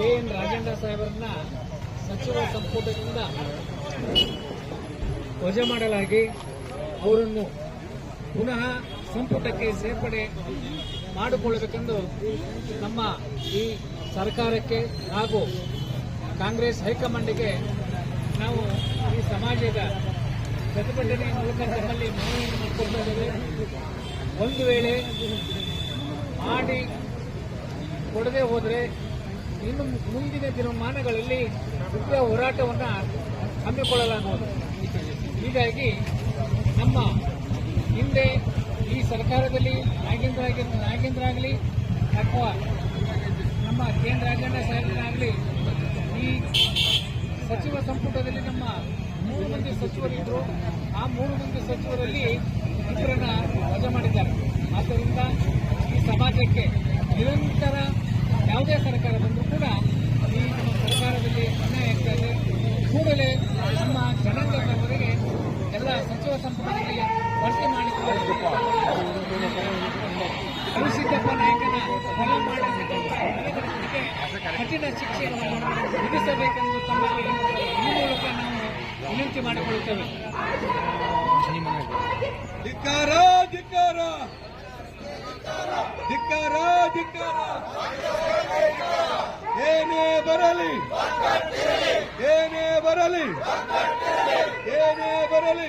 K N Rajendra ಸಾಹೇಬರನ್ನ ಸಚಿವ ಸಂಪುಟದಿಂದ ವಜಾ ಮಾಡಲಾಗಿ ಅವರನ್ನು ಪುನಃ ಸಂಪುಟಕ್ಕೆ ಸೇರ್ಪಡೆ ಮಾಡಿಕೊಳ್ಳಬೇಕೆಂದು ನಮ್ಮ ಈ ಸರ್ಕಾರಕ್ಕೆ ಹಾಗೂ ಕಾಂಗ್ರೆಸ್ ಹೈಕಮಾಂಡ್ಗೆ ನಾವು ಈ ಸಮಾಜದ ಪ್ರತಿಭಟನೆ ಮೂಲಕ ತಮ್ಮಲ್ಲಿ ಮನವಿಯನ್ನು ಮಾಡಿಕೊಳ್ತಾ ಒಂದು ವೇಳೆ ಮಾಡಿ ಕೊಡದೆ ಹೋದರೆ ಇನ್ನು ಮುಂದಿನ ದಿನಮಾನಗಳಲ್ಲಿ ಉಗ್ರ ಹೋರಾಟವನ್ನು ಹಮ್ಮಿಕೊಳ್ಳಲಾಗುವುದು. ಹೀಗಾಗಿ ನಮ್ಮ ಹಿಂದೆ ಈ ಸರ್ಕಾರದಲ್ಲಿ ನಾಗೇಂದ್ರ ನಾಗೇಂದ್ರ ಆಗಲಿ ಅಥವಾ ನಮ್ಮ ಕೇಂದ್ರ ರಾಜಣ್ಣ ಸಾಹೇಬರಾಗಲಿ ಈ ಸಚಿವ ಸಂಪುಟದಲ್ಲಿ ನಮ್ಮ ಮೂರು ಮಂದಿ ಸಚಿವರಿದ್ದರು ಆ ಮೂರು ಮಂದಿ ಸಚಿವರಲ್ಲಿ ಇಬ್ಬರನ್ನ ವಜಾ ಮಾಡಿದ್ದಾರೆ. ಆದ್ದರಿಂದ ಈ ಸಮಾಜಕ್ಕೆ ಕಳುಹಿಸಿದ್ದಪ್ಪ ನಾಯಕನ ಕೊಲೆ ಅಪರಾಧಗಳಿಗೆ ಕಠಿಣ ಶಿಕ್ಷೆಯನ್ನು ವಿಧಿಸಬೇಕೆಂದು ತಮ್ಮಲ್ಲಿ ಈ ಮೂಲಕ ನಾವು ವಿನಂತಿ ಮಾಡಿಕೊಳ್ಳುತ್ತೇವೆ ಧಿಕ್ಕಾರ ಧಿಕ್ಕಾರ ಧಿಕ್ಕಾರ ಧಿಕ್ಕಾರ. ಏನೇ ಬರಲಿ ಏನೇ ಬರಲಿ ಏನೇ ಬರಲಿ.